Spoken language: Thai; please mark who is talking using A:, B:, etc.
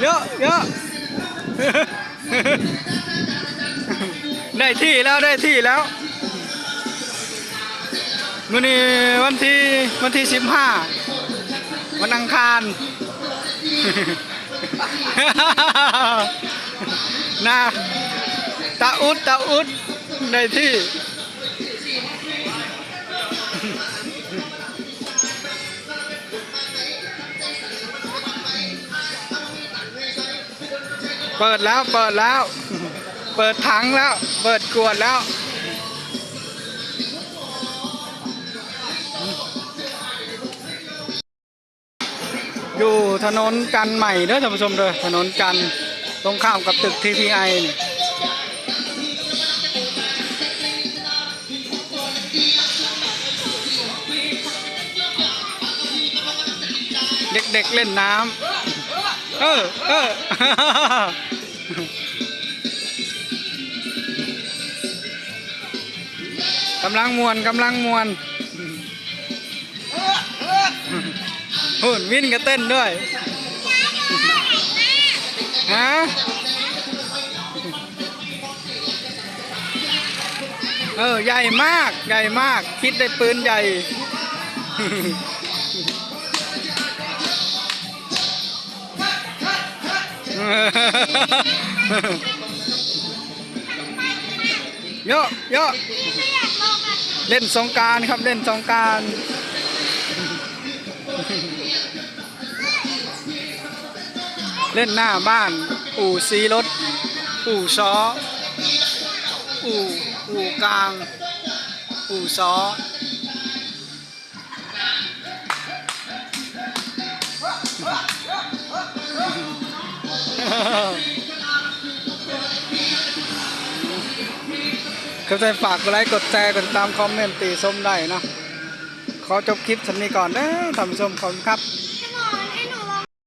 A: เยอะเยอะได้ที่แล้วได้ที่แล้วมื่อนี้วันที่วันที่สิบห้าวันอังคารนะตาอุดตาอุดได้ที่ เปิดแล้วเปิดแล้ว เปิดถังแล้ว เปิดกวดแล้วอยู่ถนนกันใหม่เด้อท่านผู้ชมเด้อถนนกันตรงข้ามกับตึก TPI นี่เด็กๆเล่นน้ำ เออเออกำลังมวนกำลังมวนหุ่นวิ่นก็เต้นด้วยฮะเออ ใหญ่มาก ใหญ่มาก คิดได้ปืนใหญ่ เยอะเยอะเล่นสงการครับเล่นสงการเล่นหน้าบ้าน อู่ซีรถ อู่ซ้อ อู่อู่กลาง อู่ซ้อ ก็จะฝากกดไลค์กดแชร์กดติดตามคอมเมนต์ตีส้มได้เนาะขอจบคลิปสำนี้ก่อนนะท่านผู้ชมขอบคุณครับ